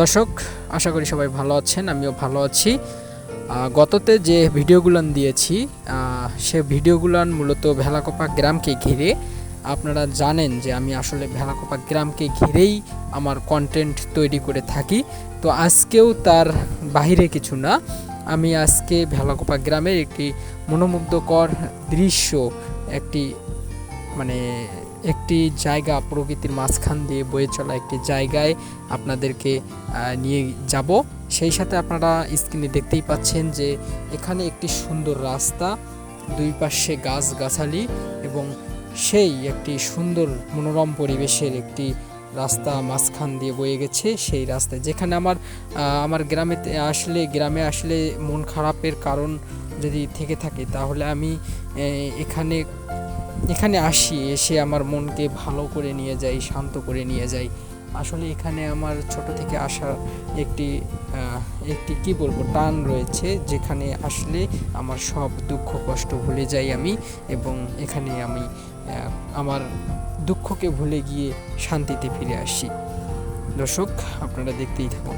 দর্শক, আশা করি সবাই ভালো আছেন, আমিও ভালো আছি। গততে যে ভিডিওগুলান দিয়েছি সে ভিডিওগুলান মূলত ভেলাকোপা গ্রামকে ঘিরে। আপনারা জানেন যে আমি আসলে ভেলাকোপা গ্রামকে ঘিরেই আমার কন্টেন্ট তৈরি করে থাকি। তো আজকেও তার বাইরে কিছু না, আমি আজকে ভেলাকোপা গ্রামের একটি মনোমুগ্ধকর দৃশ্য, একটি মানে একটি জায়গা প্রকৃতির মাঝখান দিয়ে বয়ে চলা একটি জায়গায় আপনাদেরকে নিয়ে যাব। সেই সাথে আপনারা স্ক্রিনে দেখতেই পাচ্ছেন যে এখানে একটি সুন্দর রাস্তা, দুই পাশে গাছ গাছালি এবং সেই একটি সুন্দর মনোরম পরিবেশের একটি রাস্তা মাঝখান দিয়ে বয়ে গেছে সেই রাস্তায়। যেখানে আমার আমার গ্রামে আসলে গ্রামে আসলে মন খারাপের কারণ যদি থেকে থাকে তাহলে আমি এখানে এখানে আসি, এসে আমার মনকে ভালো করে নিয়ে যাই, শান্ত করে নিয়ে যাই। আসলে এখানে আমার ছোট থেকে আসার একটি একটি কি বলব, টান রয়েছে, যেখানে আসলে আমার সব দুঃখ, কষ্ট ভুলে যাই আমি এবং এখানে আমি আমার দুঃখকে ভুলে গিয়ে শান্তিতে ফিরে আসি। দর্শক, আপনারা দেখতেই থাকুন।